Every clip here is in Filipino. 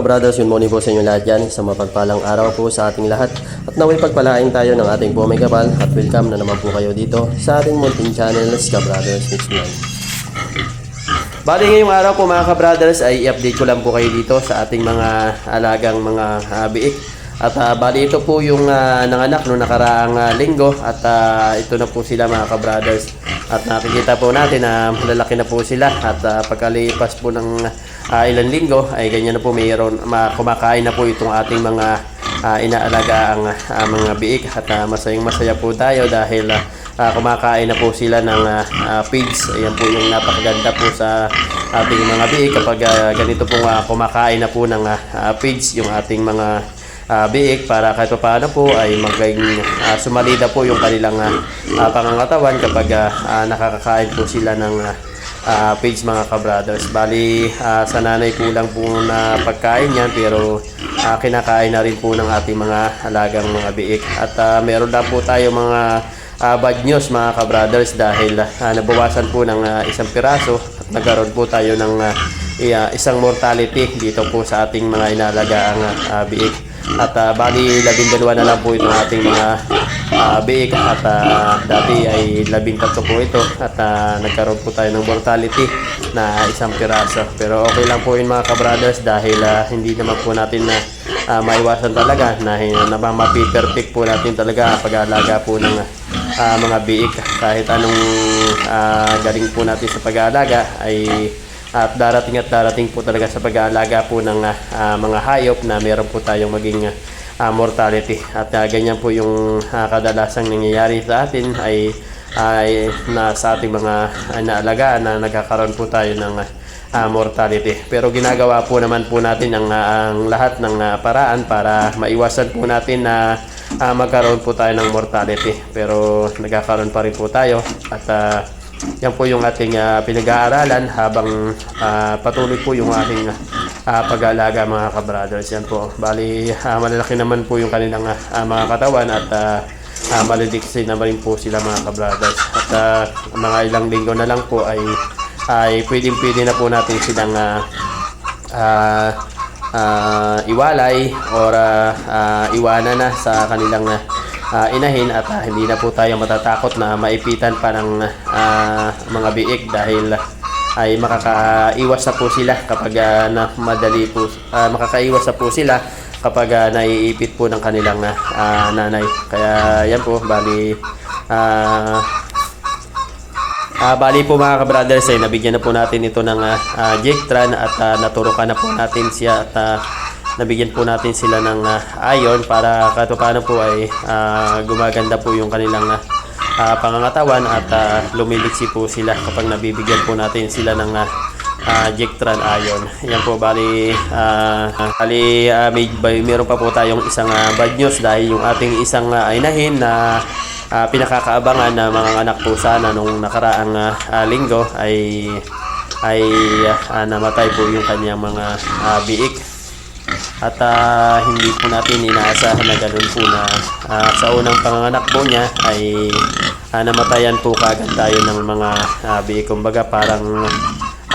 ka-brothers, good morning po sa inyo lahat dyan. Sa mapagpalang araw po sa ating lahat. At naway pagpalain tayo ng ating po may kapal. At welcome na naman po kayo dito sa ating munting channel, ka-brothers Mix Vlog. Bali ngayong araw po mga ka-brothers ay i-update ko lang po kayo dito sa ating mga alagang mga uh, biik. At ah, bali ito po yung ah, nanganak noong nakaraang ah, linggo at ah, ito na po sila mga ka-brothers. At nakikita po natin na malalaki na po sila at ah, pagkalipas po ng ah, ilang linggo ay ganyan na po mayroon ma- kumakain na po itong ating mga ah, inaalaga ang ah, mga biik at ah, masayang masaya po tayo dahil ah, ah, kumakain na po sila ng ah, ah, pigs. Ayan po yung napakaganda po sa ating mga biik kapag ah, ganito po kumakain na po ng ah, pigs yung ating mga ah, biik para kahit pa paano po ay maging ah, sumalida po yung kanilang ah, pangangatawan kapag ah, ah, nakakakain po sila ng ah, ah, pigs mga ka-brothers. Bali, ah, sa nanay kulang po na pagkain yan pero ah, kinakain na rin po ng ating mga alagang mga biik. At ah, meron na po tayo mga ah, bad news mga ka-brothers dahil ah, nabawasan po ng ah, isang piraso at nagkaroon po tayo ng ah, isang mortality dito po sa ating mga inalagaang ah, biik. At ah, bali, labing dalawa na lang po itong ating mga uh, biik at ah, dati ay labing tatlo po ito at ah, nagkaroon po tayo ng mortality na isang piraso. Pero okay lang po yun mga ka-brothers dahil ah, hindi naman po natin na ah, maiwasan talaga na, na mapiperfect po natin talaga pag-aalaga po ng ah, mga biik. Kahit anong ah, galing po natin sa pag-aalaga ay at darating at darating po talaga sa pag-aalaga po ng ah, mga hayop na meron po tayong maging ah, mortality. At ah, ganyan po yung ah, kadalasang nangyayari sa atin ay ay na sa ating mga uh, na nagkakaroon po tayo ng ah, mortality. Pero ginagawa po naman po natin ang, ah, ang lahat ng ah, paraan para maiwasan po natin na ah, magkaroon po tayo ng mortality. Pero nagkakaroon pa rin po tayo at ah, yan po yung ating ah, pinag-aaralan habang ah, patuloy po yung ating ah, pag-aalaga mga ka-brothers. Yan po. Bali, ah, malalaki naman po yung kanilang ah, mga katawan at uh, uh, maliliksi naman rin po sila mga ka-brothers. At ah, mga ilang linggo na lang po ay ay pwedeng-pwede na po natin silang ah, ah, ah, iwalay or ah, ah, iwanan na sa kanilang ah, ah, inahin at ah, hindi na po tayo matatakot na maipitan pa ng ah, mga biik dahil ay makakaiwas na po sila kapag ah, na madali po ah, makakaiwas na po sila kapag ah, naiipit po ng kanilang ah, nanay. Kaya yan po bali ah, Ah, bali po mga ka-brothers ay nabigyan na po natin ito ng uh, uh, Jectran at uh, naturukan na po natin siya at ah, nabigyan po natin sila ng ah, iron para kahit paano po ay ah, gumaganda po yung kanilang ah, pangangatawan at ah, lumiliksi po sila kapag nabibigyan po natin sila ng uh, Jectran iron. Yan po bali ah, bali ah, may, may, meron pa po tayong isang ah, bad news dahil yung ating isang ah, inahin na Ah, pinakakaabangan na mga anak po sana nung nakaraang ah, ah, linggo ay ay ah, namatay po yung kanyang mga ah, biik at ah, hindi po natin inaasahan na ganun po na ah, sa unang panganganak po niya ay ah, namatayan po kagad tayo ng mga ah, biik kumbaga parang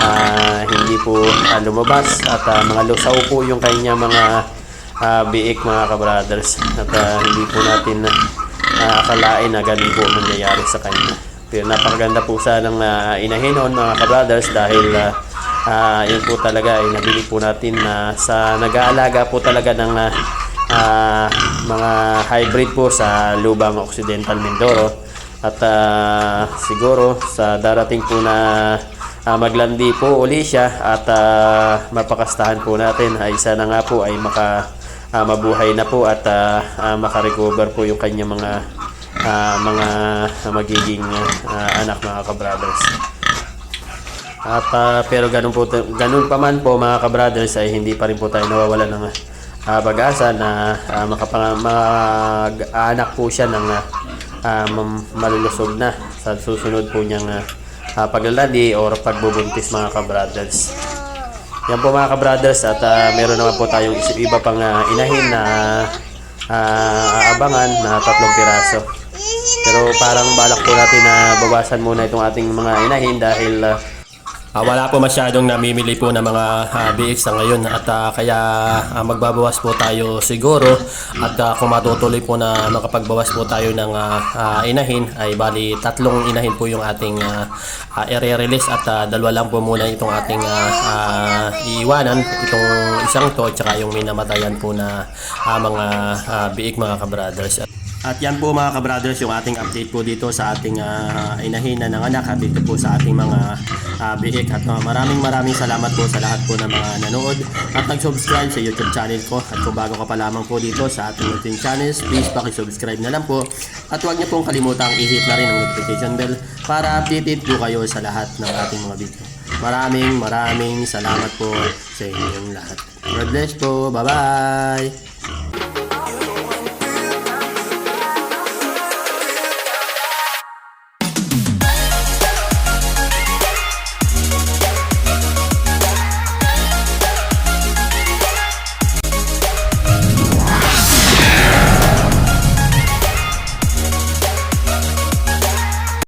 ah, hindi po ah, lumabas at ah, mga lusaw po yung kanyang mga ah, biik mga kabrothers at ah, hindi po natin uh, akalain na ganun po mangyayari sa kanya. Pero napakaganda po sana ng uh, inahin noon mga kabrothers dahil uh, uh, yun po talaga ay nabili po natin na sa nag-aalaga po talaga ng uh, uh, mga hybrid po sa Lubang Occidental Mindoro at uh, siguro sa darating po na uh, maglandi po uli siya at uh, mapakastahan po natin ay sana nga po ay maka ah, mabuhay na po at ah, ah, makarecover po yung kanya mga ah, mga magiging ah, anak mga kabrothers. At ah, pero ganun po ganun pa man po mga kabrothers ay hindi pa rin po tayo nawawalan ng ah, pag-asa na ah, makapang mag-anak po siya ng ah, ah, mam- malulusog na sa susunod po niyang ah, ah, paglalandi or pagbubuntis mga kabrothers. Yan po mga ka-brothers at ah, meron naman po tayong iba pang ah, inahin na ah, aabangan na tatlong piraso. Pero parang balak po natin na bawasan muna itong ating mga inahin dahil ah, Ah, wala po masyadong namimili po ng mga ah, BX na ngayon. At ah, kaya ah, magbabawas po tayo siguro. At ah, kung matutuloy po na makapagbawas po tayo ng ah, ah, inahin ay bali tatlong inahin po yung ating ah, ah, i-release at ah, dalawa lang po muna itong ating ah, ah, iiwanan. Itong isang to at saka yung minamatayan po na ah, mga ah, biik mga kabrothers. At yan po mga kabrothers yung ating update po dito sa ating ah, inahin na nanganak at dito po sa ating mga uh, biik. At ah, maraming maraming salamat po sa lahat po ng mga nanood at nag-subscribe sa YouTube channel ko. At kung bago ka pa lamang po dito sa ating YouTube channels, please pakisubscribe na lang po. At huwag niyo pong kalimutang i-hit na rin ang notification bell para updated po kayo sa lahat ng ating mga video. Maraming maraming salamat po sa inyong lahat. God bless po. Bye-bye!